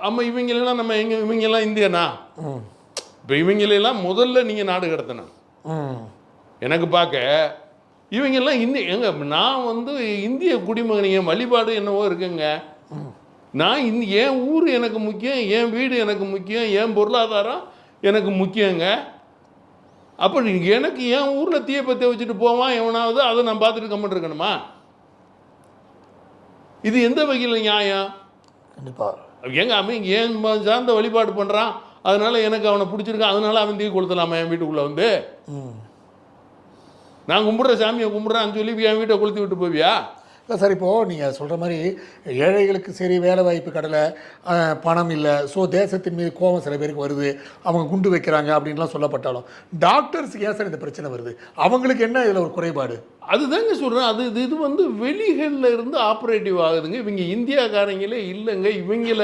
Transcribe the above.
ஆமா இவங்களெல்லாம் நம்ம எங்க இவங்கெல்லாம் இந்தியனா? ம். இப்போ இவங்களெல்லாம் முதல்ல நீங்க நாடு கடத்தணும். எனக்கு பார்க்க இவங்கெல்லாம் இந்திய எங்க நான் வந்து இந்திய குடிமகன் என் வழிபாடு என்னவோ இருக்குங்க. நான் இந்த என் ஊர் எனக்கு முக்கியம் என் வீடு எனக்கு முக்கியம் என் பொருளாதாரம் எனக்கு முக்கியங்க. அப்போ எனக்கு என் ஊரில் தீய பற்ற வச்சுட்டு போவான் எவனாவது அதை நான் பார்த்துட்டு கம்மிட்டு இருக்கணுமா இது எந்த வகையில் நியாயம்? கண்டிப்பாக எங்க அவன் ஏன் சார்ந்த வழிபாடு பண்ணுறான் அதனால எனக்கு அவனை பிடிச்சிருக்கான். அதனால அவன் தீ கொளுத்தலாமா என் வீட்டுக்குள்ளே வந்து. ம். நான் கும்பிட்ற சாமியை கும்பிட்றான்னு சொல்லி என் வீட்டை கொளுத்தி விட்டு போவியா? இல்லை சார் இப்போது நீங்கள் சொல்கிற மாதிரி ஏழைகளுக்கு சரி வேலை வாய்ப்பு கடலை பணம் இல்லை. ஸோ தேசத்தின் மீது கோபம் சில பேருக்கு வருது. அவங்க குண்டு வைக்கிறாங்க அப்படின்லாம் சொல்லப்பட்டாலும் டாக்டர்ஸுக்கு ஏன் சார் இந்த பிரச்சனை வருது? அவங்களுக்கு என்ன இதில் ஒரு குறைபாடு? அதுதாங்க சொல்கிறேன் அது இது இது வந்து வெளிகளில் இருந்து ஆப்ரேட்டிவ் ஆகுதுங்க. இவங்க இந்தியாக்காரங்களே இல்லைங்க. இவங்கள